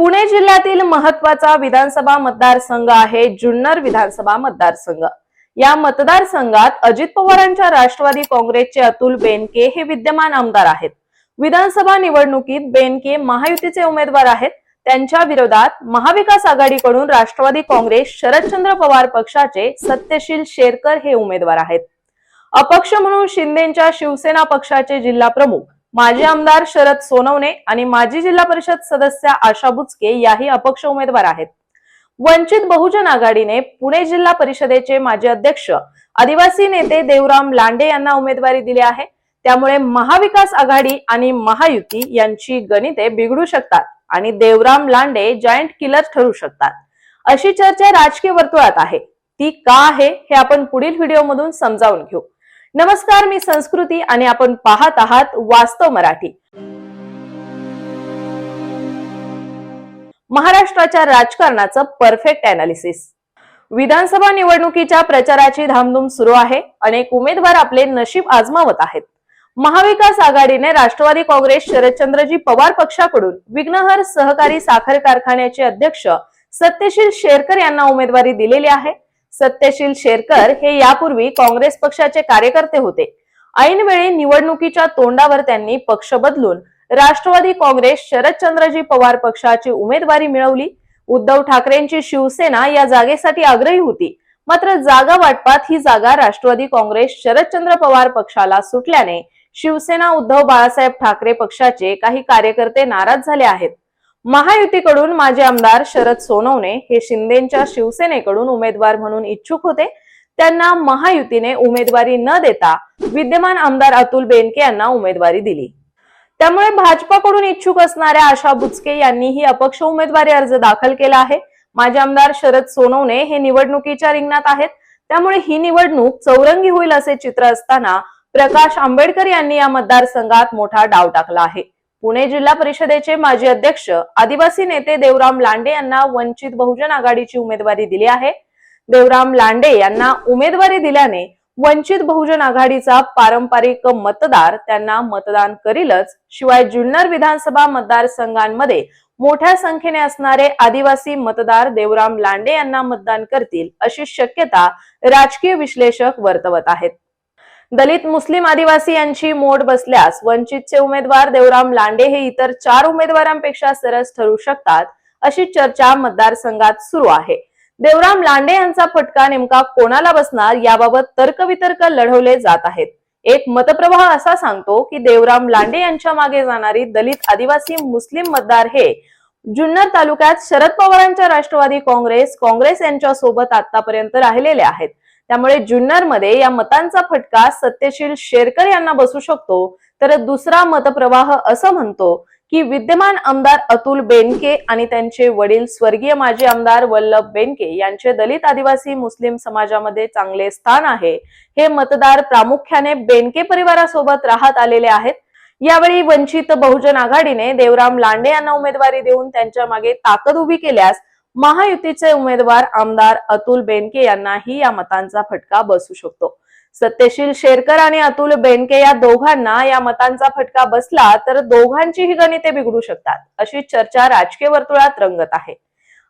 पुणे जिल्ह्यातील महत्त्वाचा विधानसभा मतदारसंघ आहे जुन्नर विधानसभा मतदारसंघ. या मतदारसंघात अजित पवारांच्या राष्ट्रवादी काँग्रेसचे अतुल बेनके हे विद्यमान आमदार आहेत. विधानसभा निवडणुकीत बेनके महायुतीचे उमेदवार आहेत. त्यांच्या विरोधात महाविकास आघाडीकडून राष्ट्रवादी काँग्रेस शरदचंद्र पवार पक्षाचे सत्यशील शेरकर हे उमेदवार आहेत. अपक्ष म्हणून शिंदेच्या शिवसेना पक्षाचे जिल्हा प्रमुख माजी आमदार शरद सोनवणे आणि माजी जिल्हा परिषद सदस्य आशा बुचके याही अपक्ष उमेदवार आहेत. वंचित बहुजन आघाडीने पुणे जिल्हा परिषदेचे माजी अध्यक्ष आदिवासी नेते देवराम लांडे यांना उमेदवारी दिली आहे. त्यामुळे महाविकास आघाडी आणि महायुती यांची गणिते बिघडू शकतात आणि देवराम लांडे जायंट किलर ठरू शकतात. अशी चर्चा राजकीय वर्तुळात आहे. ती का आहे हे आपण पुढील व्हिडिओमधून समजावून घेऊ. नमस्कार मी संस्कृती आणि आपण पाहत आहात वास्तव मराठी. महाराष्ट्राच्या राजकारणाचं परफेक्ट अनालिसिस विधानसभा निवडणुकीच्या प्रचाराची धामधूम सुरू आहे. अनेक उमेदवार आपले नशीब आजमावत आहेत. महाविकास आघाडीने राष्ट्रवादी काँग्रेस शरदचंद्रजी पवार पक्षाकडून विघ्नहर सहकारी साखर कारखान्याचे अध्यक्ष सत्यशील शेरकर यांना उमेदवारी दिलेली आहे. सत्यशील शेरकर हे यापूर्वी काँग्रेस पक्षाचे कार्यकर्ते होते. ऐनवेळी निवडणुकीच्या तोंडावर त्यांनी पक्ष बदलून राष्ट्रवादी काँग्रेस शरदचंद्रजी पवार पक्षाची उमेदवारी मिळवली. उद्धव ठाकरेंची शिवसेना या जागेसाठी आग्रही होती. मात्र जागा वाटपात ही जागा राष्ट्रवादी काँग्रेस शरदचंद्र पवार पक्षाला सुटल्याने शिवसेना उद्धव बाळासाहेब ठाकरे पक्षाचे काही कार्यकर्ते नाराज झाले आहेत. महायुतीकडून माजी आमदार शरद सोनवणे हे शिंदेच्या शिवसेनेकडून उमेदवार म्हणून इच्छुक होते. त्यांना महायुतीने उमेदवारी न देता विद्यमान आमदार अतुल बेनके यांना उमेदवारी दिली. त्यामुळे भाजपाकडून इच्छुक असणाऱ्या आशा बुचके यांनीही अपक्ष उमेदवारी अर्ज दाखल केला आहे. माजी आमदार शरद सोनवणे हे निवडणुकीच्या रिंगणात आहेत. त्यामुळे ही निवडणूक चौरंगी होईल असे चित्र असताना प्रकाश आंबेडकर यांनी या मतदारसंघात मोठा डाव टाकला आहे. पुणे जिल्हा परिषदेचे माजी अध्यक्ष आदिवासी नेते देवराम लांडे यांना वंचित बहुजन आघाडीची उमेदवारी दिली आहे. देवराम लांडे यांना उमेदवारी दिल्याने वंचित बहुजन आघाडीचा पारंपरिक मतदार त्यांना मतदान करीलच. शिवाय जुन्नर विधानसभा मतदारसंघांमध्ये मोठ्या संख्येने असणारे आदिवासी मतदार देवराम लांडे यांना मतदान करतील अशी शक्यता राजकीय विश्लेषक वर्तवत आहेत. दलित मुस्लिम आदिवासी यांची मोड बसल्यास वंचितचे उमेदवार देवराम लांडे हे इतर चार उमेदवारांपेक्षा सरस ठरू शकतात अशी चर्चा मतदारसंघात सुरू आहे. देवराम लांडे यांचा फटका नेमका कोणाला बसणार याबाबत तर्कवितर्क लढवले जात आहेत. एक मतप्रवाह असा सांगतो की देवराम लांडे यांच्या मागे जाणारी दलित आदिवासी मुस्लिम मतदार हे जुन्नर तालुक्यात शरद पवारांच्या राष्ट्रवादी काँग्रेस काँग्रेस यांच्या सोबत आतापर्यंत राहिलेले आहेत. त्यामुळे जुन्नरमध्ये या मतांचा फटका सत्यशील शेरकर यांना बसू शकतो. तर दुसरा मतप्रवाह असं म्हणतो की विद्यमान आमदार अतुल बेनके आणि त्यांचे वडील स्वर्गीय माजी आमदार वल्लभ बेनके यांचे दलित आदिवासी मुस्लिम समाजामध्ये चांगले स्थान आहे. हे मतदार प्रामुख्याने बेनके परिवारासोबत राहत आलेले आहेत. यावेळी वंचित बहुजन आघाडीने देवराम लांडे यांना उमेदवारी देऊन त्यांच्या मागे ताकद उभी केल्यास महायुतीचे उमेदवार आमदार अतुल बेनके यांनाही या मतांचा फटका बसू शकतो. सत्यशील शेरकर आणि अतुल बेनके या दोघांना या मतांचा फटका बसला तर दोघांचीही गणिते बिघडू शकतात अशी चर्चा राजकीय वर्तुळात रंगत आहे.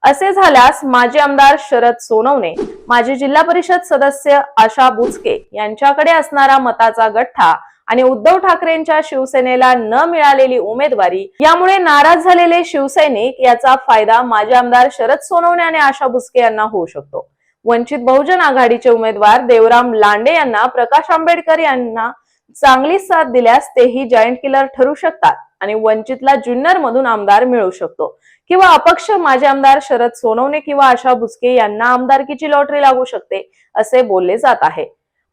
असे झाल्यास माजी आमदार शरद सोनवणे माजी जिल्हा परिषद सदस्य आशा बुचके यांच्याकडे असणारा मताचा गठ्ठा आणि उद्धव ठाकरेंच्या शिवसेनेला न मिळालेली उमेदवारी यामुळे नाराज झालेले शिवसैनिक याचा फायदा माजी आमदार शरद सोनवणे आणि आशा भुसके यांना होऊ शकतो. वंचित बहुजन आघाडीचे उमेदवार देवराम लांडे यांना प्रकाश आंबेडकर यांना चांगली साथ दिल्यास तेही जॉईंट किलर ठरू शकतात आणि वंचितला जुन्नर मधून आमदार मिळू शकतो. किंवा अपक्ष माजी आमदार शरद सोनवणे किंवा आशा भुसके यांना आमदारकीची लॉटरी लागू शकते असे बोलले जात आहे.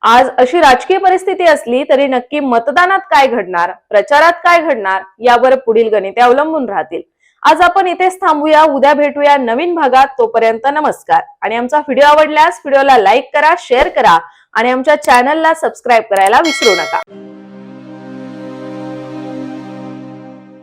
आज अशी राजकीय परिस्थिती असली तरी नक्की मतदानात काय घडणार प्रचारात काय घडणार यावर पुढील गणिते अवलंबून राहतील. आज आपण इथेच थांबूया उद्या भेटूया नवीन भागात. तोपर्यंत नमस्कार. आणि आमचा व्हिडिओ आवडल्यास व्हिडिओला लाईक करा शेअर करा आणि आमच्या चॅनलला सबस्क्राईब करायला विसरू नका.